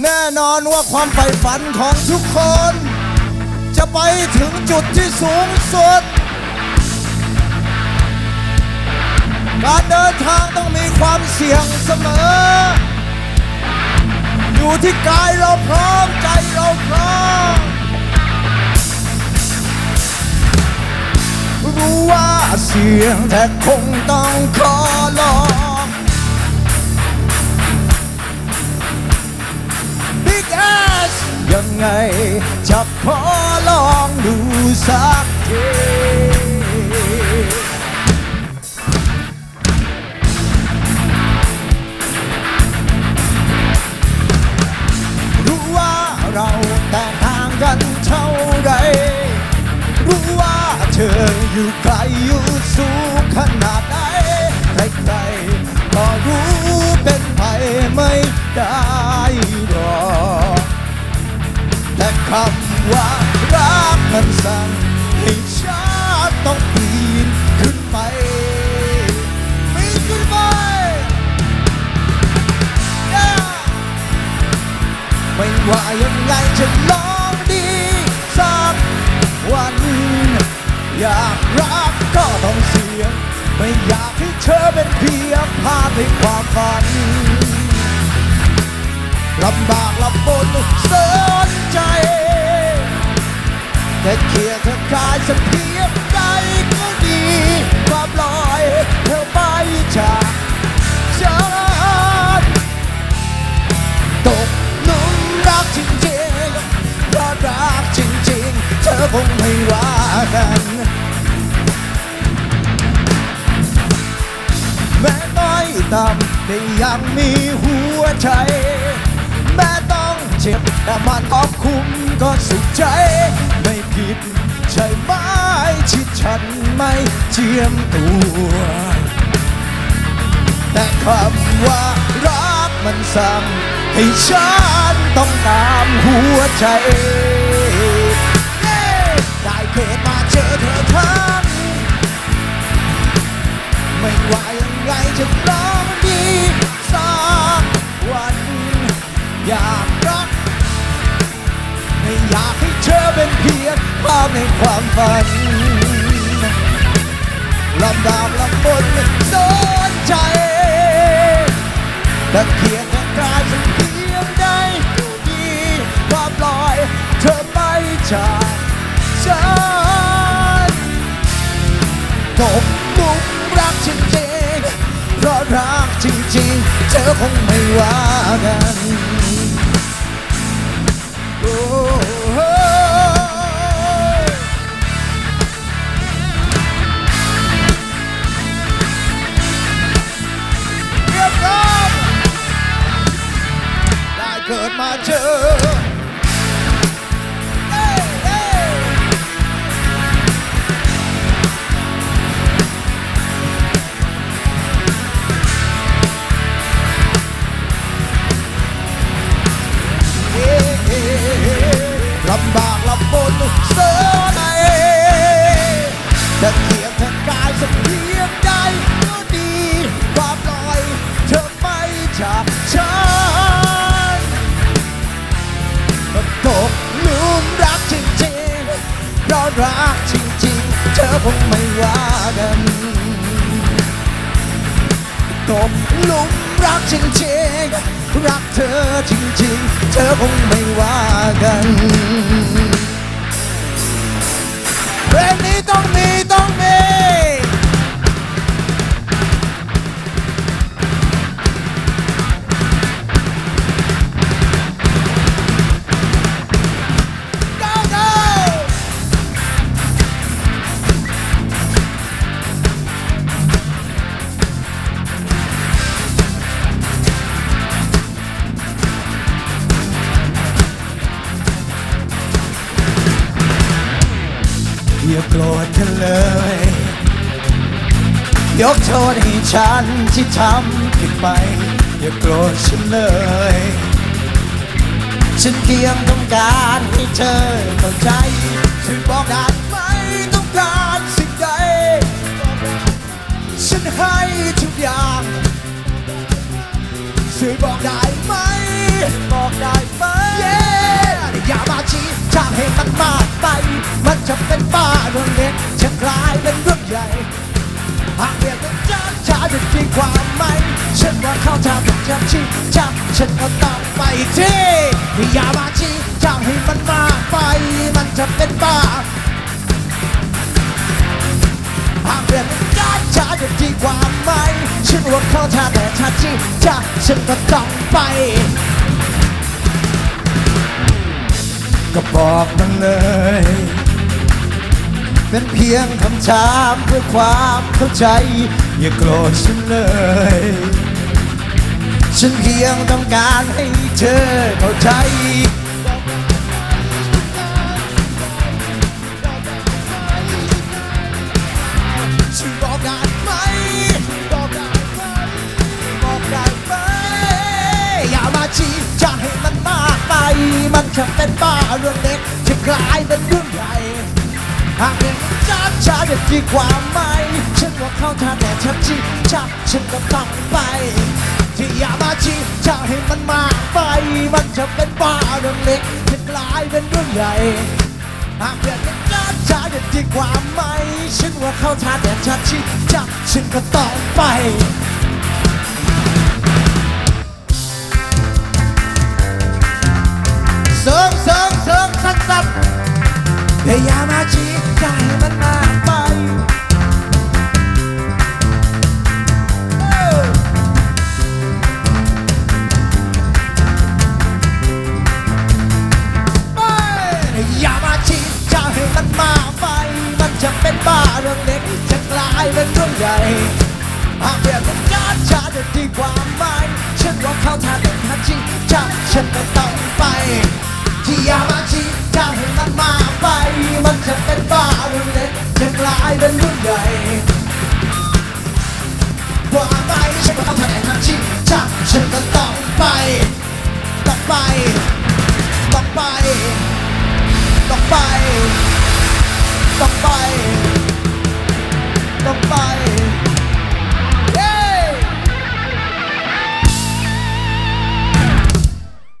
แน่นอนว่าความใฝ่ฝันของทุกคน จะไปถึงจุดที่สูงสุด การเดินทางต้องมีความเสี่ยงเสมอ อยู่ที่กายเราพร้อมใจเราพร้อม รู้ว่าเสี่ยงแต่คงต้องขอลอง ไง จะขอลองดูสักทีรู้ว่าเราแตกต่างกันเท่าไร รู้ว่าเธออยู่ไกลอยู่สูงขนาดไหนใครๆก็รู้เป็นไปไม่ได้ คำว่ารักมันสั่งให้ฉันต้องปีนขึ้นไปปีนขึ้นไป Yeah ไม่ว่ายังไงจะลองดีสักวันอยากรักก็ต้องเสี่ยงไม่อยากให้เธอเป็นเพียงภาพในความฝัน ลำบากลำบนเสนใจ แต่เคียงเธอกายสักเพียงใดก็ดี ความลอยเธอไปจากฉันตกหลุมรักจริงๆเพราะรักจริงๆ เธอคงไม่ว่ากันแม้ต้อยต่ำแต่ยังมีหัวใจ แม้ต้องเจ็บ แต่มันขอบคุ้มก็สุขใจ ไม่ผิดใช่ไหมที่ฉันไม่เจียมตัว แต่คำว่ารักมันสั่งให้ฉันต้องตามหัวใจ ได้เกิดมาเจอเธอทั้งไม่ว่ายังไงจะลอง เพียงภาพในความฝันลำดาบลำบนสนใจแต่เพียงแค่กายสักเพียงใดก็ดีความลอยเธอไปจากฉันตกหลุมรักจริงๆเพราะรักจริงๆ เธอคงไม่ว่ากันโลำบนเสือในแต่เพียงแค่กายสักเพียงใดก็ดี ความลอยเธอไปจากฉันตกหลุมรักจริงๆเพราะรักจริงๆ เธอคงไม่ว่ากันตกหลุมรักจริงๆ รักเธอจริงๆ เธอคงไม่ว่ากัน เพล โกรธเธอเลย ยกโทษให้ฉันที่ทำผิดไป อย่าโกรธฉันเลย ฉันเพียงต้องการให้เธอเข้าใจช่วยบอกได้ไหมต้องการสิ่งใดฉันให้ เป็นบ้าเรื่องเล็กจะกลายเป็นเรื่องใหญ่หากเรียนเป็นจ้าชาจะดีกว่าไหมฉันว่าเขาทำเป็นจับชี้จับฉันก็ต้องไปที่อย่ามาชี้ทำให้มันมาไปมันจะเป็นบ้าหากเรียนเป็นจ้าชาจะดีกว่าไหมฉันว่าเขาทำแต่ชาชี้จับฉันก็ต้องไปก็บอกมันเลย เป็นเพียงคำถามเพื่อความเข้าใจ อย่าโกรธฉันเลย ฉันเพียงต้องการให้เธอเข้าใจบอกได้ไหมบอกกได้ไหมอย่ามาชี้จะให้มันมากไปมันจะเป็นบ้าเรื่องเล็กจะกลายเป็นเรื่องใหญ่ หากเรื่องมันช้าช้าจะดีกว่าไหมฉันว่าเข้าทางแต่ชัดจีชักฉันก็ต้องไป ที่อย่ามาชี้จะให้มันมากไป มันจะเป็นบ้าเรื่องเล็กจะกลายเป็นเรื่องใหญ่หากเรื่องมันช้าช้าจะดีกว่าไหมฉันว่าเข้าทางแต่ชัดจีชักฉันก็ต้องไปเสริมเสริม ๆแต่อย่ามาชี้ใจมันมากไปเอ้ยไปอย่ามาชี้ใจมันมาไป มันจะเป็นบ้าเรื่องเล็กจะกลายเป็นเรื่องใหญ่หากเปลี่ยนเป็นการช้าจะดีกว่าไหมฉันว่าเขาทางเดินทางจริงจังฉันไม่ต้องไปที่อย่ามาชี้ จะกลายเป็นรุ่นใหญ่ว่าไปฉันว่าเขาทางเดินทางจริงจับฉันก็ต้องไปต้อไปต้องไปต้องไปต้องไป